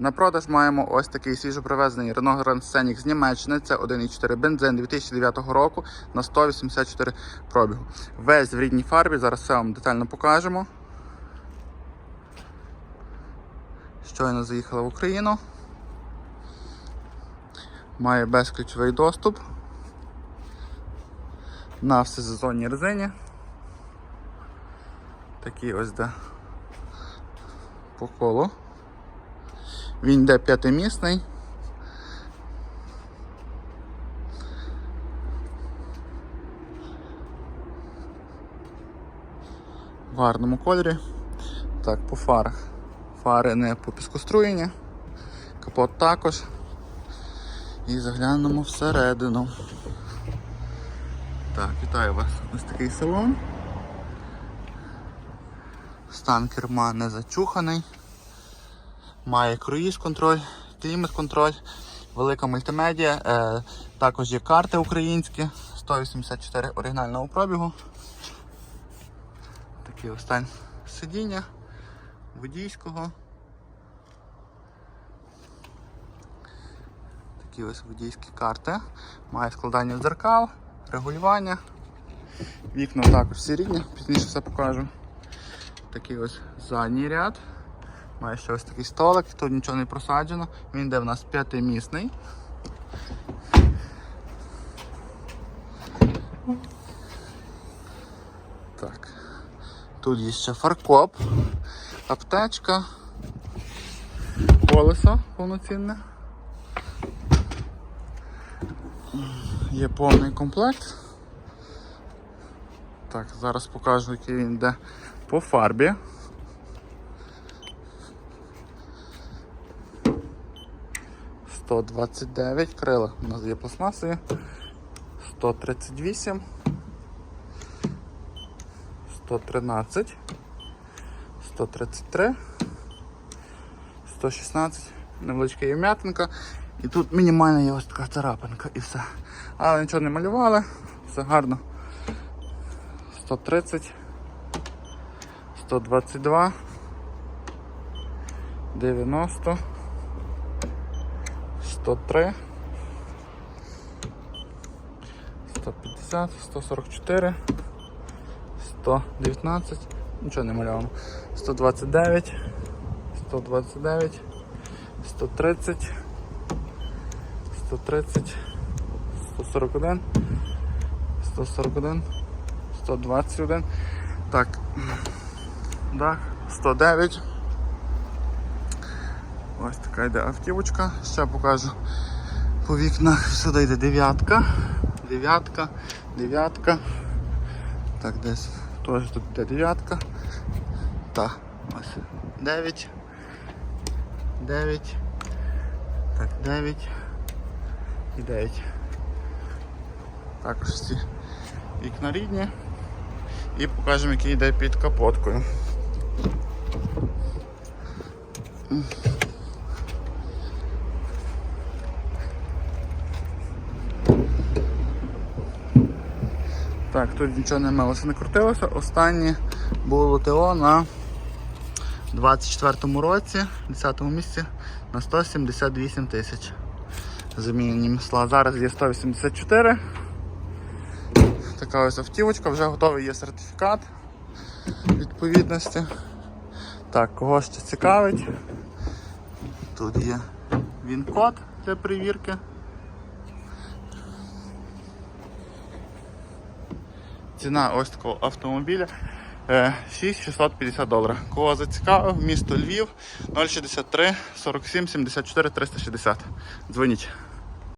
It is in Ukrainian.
На продаж маємо ось такий свіжопривезений Renault Grand Scenic з Німеччини. Це 1,4 бензин 2009 року на 184 пробігу. Весь в рідній фарбі. Зараз все вам детально покажемо. Щойно заїхала в Україну. Має безключовий доступ. На всесезонній резині. Такий ось де по колу. Він йде п'ятимісний. В гарному кольорі. Так, по фарах. Фари не по піскоструєнні. Капот також. І заглянемо всередину. Так, вітаю вас. Ось такий салон. Стан керма не зачуханий. Має круїз контроль, клімат контроль, велика мультимедіа, е, також є карти українські, 184 оригінального пробігу. Такий ось стан сидіння водійського. Такі ось водійські карти. Має складання дзеркал, регулювання. Вікна також всі рідні, пізніше все покажу. Такий ось задній ряд. Має ще ось такий столик, тут нічого не просаджено. Він йде в нас п'ятимісний. Так. Тут є ще фаркоп, аптечка, колесо повноцінне. Є повний комплект. Так, зараз покажу, який він йде по фарбі. Сто двадцять дев'ять крила у нас є пластмасові. 138, 113, 133, 116, невеличка є м'ятинка. І тут мінімальна є ось така царапинка. І все. Але нічого не малювали, все гарно. 130, 122, 90, 103, 150, 144, 119, нічого не малювано. 129, 129, 130, 130, 141, 141, 121. Так. Так, 109. Ось така йде автівочка. Ще покажу по вікнах. Сюди йде дев'ятка. Дев'ятка, дев'ятка. Так, десь теж тут йде дев'ятка. Так, ось 9. 9. Так, 9 і 9. Також ці вікна рідні. І покажемо, який йде під капоткою. Так, тут нічого не милося, не крутилося. Останнє було ТО на 24-му році, 10-му місці на 178 тисяч. Замінені масла. Зараз є 184. Така ось автівочка, вже готовий є сертифікат відповідності. Так, кого ще цікавить. Тут є він-код для перевірки. Ціна ось такого автомобіля е, 6650 доларів. Кого зацікавив, місто Львів 063 47 74 360. Дзвоніть.